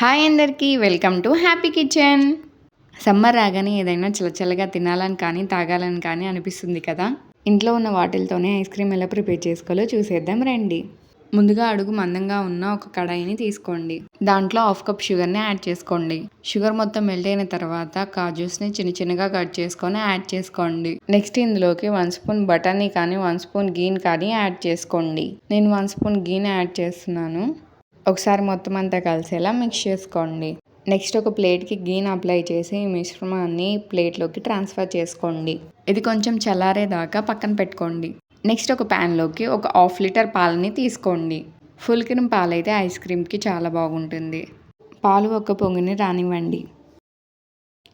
Hi అందరికీ welcome to happy kitchen. Summer రాగానే ఏదైనా చల్లచల్లగా తినాలని కానీ తాగాలని కానీ అనిపిస్తుంది కదా? ఇంట్లో ఉన్న వాటిలతోనే ఐస్ క్రీమ్ ఎలా ప్రిపేర్ చేసుకోవాలో చూసేద్దాం రండి. ముందుగా అడుగు మందంగా ఉన్న ఒక కడాయిని తీసుకోండి. దాంట్లో హాఫ్ కప్ షుగర్ని యాడ్ చేసుకోండి. షుగర్ మొత్తం మెల్ట్ అయిన తర్వాత కాజూస్ని చిన్న చిన్నగా కట్ చేసుకొని యాడ్ చేసుకోండి. నెక్స్ట్ ఇందులోకి వన్ స్పూన్ బటర్ని కానీ వన్ స్పూన్ గీన్ కానీ యాడ్ చేసుకోండి. నేను వన్ స్పూన్ గీన్ యాడ్ చేస్తున్నాను. ఒకసారి మొత్తం అంతా కలిసేలా మిక్స్ చేసుకోండి? నెక్స్ట్ ఒక ప్లేట్కి గీన్ అప్లై చేసి ఈ మిశ్రమాన్ని ప్లేట్లోకి ట్రాన్స్ఫర్ చేసుకోండి. ఇది కొంచెం చల్లారేదాకా పక్కన పెట్టుకోండి. నెక్స్ట్ ఒక ప్యాన్లోకి ఒక హాఫ్ లీటర్ పాలని తీసుకోండి. ఫుల్ క్రీమ్ పాలైతే ఐస్ క్రీమ్కి చాలా బాగుంటుంది. పాలు ఒక పొంగుని రానివ్వండి.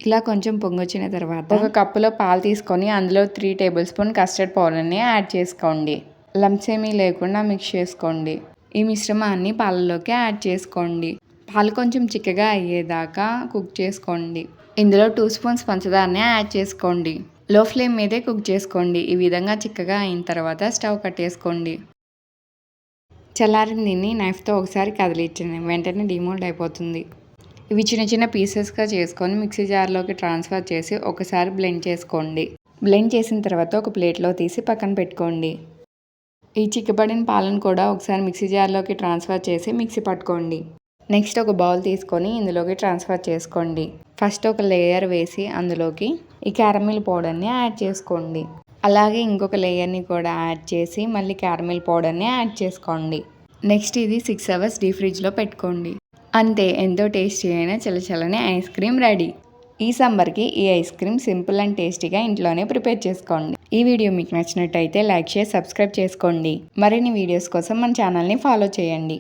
ఇలా కొంచెం పొంగొచ్చిన తర్వాత ఒక కప్పులో పాలు తీసుకొని అందులో త్రీ టేబుల్ స్పూన్ కస్టర్డ్ పౌడర్ని యాడ్ చేసుకోండి. లంప్స్ ఏమీ లేకుండా మిక్స్ చేసుకోండి. ఈ మిశ్రమాన్ని పాలలోకి యాడ్ చేసుకోండి. పాలు కొంచెం చిక్కగా అయ్యేదాకా కుక్ చేసుకోండి. ఇందులో టూ స్పూన్స్ పంచదారని యాడ్ చేసుకోండి. లో ఫ్లేమ్ మీదే కుక్ చేసుకోండి. ఈ విధంగా చిక్కగా అయిన తర్వాత స్టవ్ కట్టేసుకోండి. చల్లారిన దీన్ని నైఫ్తో ఒకసారి కదిలించండి. వెంటనే డిమోల్డ్ అయిపోతుంది. ఇవి చిన్న చిన్న పీసెస్గా చేసుకొని మిక్సీ జార్లోకి ట్రాన్స్ఫర్ చేసి ఒకసారి బ్లెండ్ చేసుకోండి. బ్లెండ్ చేసిన తర్వాత ఒక ప్లేట్లో తీసి పక్కన పెట్టుకోండి. ఈ చిక్కబడిన పాలను కూడా ఒకసారి మిక్సీ జార్లోకి ట్రాన్స్ఫర్ చేసి మిక్సీ పట్టుకోండి. నెక్స్ట్ ఒక బౌల్ తీసుకొని ఇందులోకి ట్రాన్స్ఫర్ చేసుకోండి. ఫస్ట్ ఒక లేయర్ వేసి అందులోకి ఈ క్యారమిల్ పౌడర్ని యాడ్ చేసుకోండి. అలాగే ఇంకొక లేయర్ని కూడా యాడ్ చేసి మళ్ళీ క్యారమిల్ పౌడర్ని యాడ్ చేసుకోండి. నెక్స్ట్ ఇది సిక్స్ అవర్స్ డీ ఫ్రిడ్జ్లో పెట్టుకోండి. అంతే ఎంతో టేస్టీ అయిన చల్లచల్లని ఐస్ క్రీమ్ రెడీ. ఈ సమ్మర్కి ఈ ఐస్ క్రీమ్ సింపుల్ అండ్ టేస్టీగా ఇంట్లోనే ప్రిపేర్ చేసుకోండి. ఈ వీడియో మీకు నచ్చినట్టయితే లైక్ చేసి సబ్స్క్రైబ్ చేసుకోండి. మరిన్ని వీడియోస్ కోసం మన ఛానల్ని ఫాలో చేయండి.